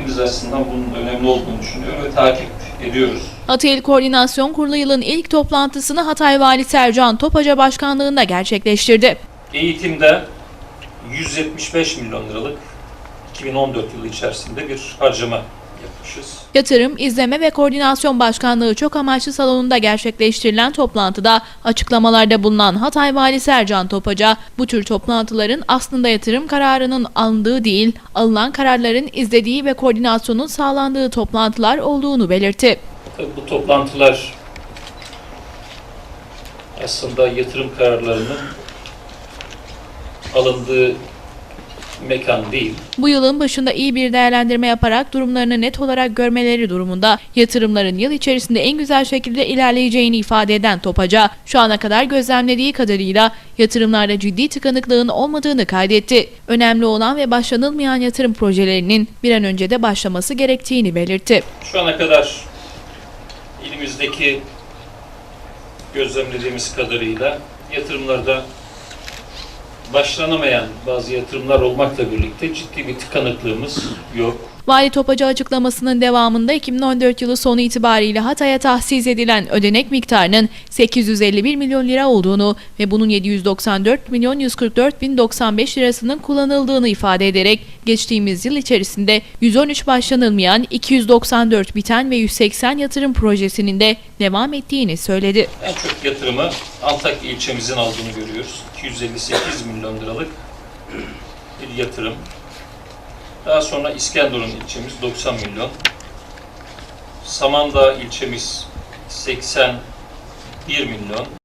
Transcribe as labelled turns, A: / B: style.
A: hepimiz açısından bunun önemli olduğunu düşünüyor ve takip ediyoruz.
B: Hatay İl Koordinasyon Kurulu yılın ilk toplantısını Hatay Vali Sercan Topaca başkanlığında gerçekleştirdi.
A: Eğitimde 175 milyon liralık 2014 yılı içerisinde bir harcama yapmışız.
B: Yatırım, İzleme ve Koordinasyon Başkanlığı çok amaçlı salonunda gerçekleştirilen toplantıda açıklamalarda bulunan Hatay Vali Sercan Topaca, bu tür toplantıların aslında yatırım kararının alındığı değil, alınan kararların izlediği ve koordinasyonun sağlandığı toplantılar olduğunu belirtti.
A: Tabii bu toplantılar aslında yatırım kararlarının alındığı mekan değil.
B: Bu yılın başında iyi bir değerlendirme yaparak durumlarını net olarak görmeleri durumunda yatırımların yıl içerisinde en güzel şekilde ilerleyeceğini ifade eden Topaca, şu ana kadar gözlemlediği kadarıyla yatırımlarda ciddi tıkanıklığın olmadığını kaydetti. Önemli olan ve başlanılmayan yatırım projelerinin bir an önce de başlaması gerektiğini belirtti.
A: Şu ana kadar ilimizdeki gözlemlediğimiz kadarıyla yatırımlarda başlanamayan bazı yatırımlar olmakla birlikte ciddi bir tıkanıklığımız yok.
B: Vali Topaca açıklamasının devamında 2014 yılı sonu itibariyle Hatay'a tahsis edilen ödenek miktarının 851 milyon lira olduğunu ve bunun 794 milyon 144 bin 95 lirasının kullanıldığını ifade ederek geçtiğimiz yıl içerisinde 113 başlanılmayan, 294 biten ve 180 yatırım projesinin de devam ettiğini söyledi.
A: En çok yatırımı Antakya ilçemizin aldığını görüyoruz. 258 milyon liralık bir yatırım. Daha sonra İskenderun ilçemiz 90 milyon. Samandağ ilçemiz 81 milyon.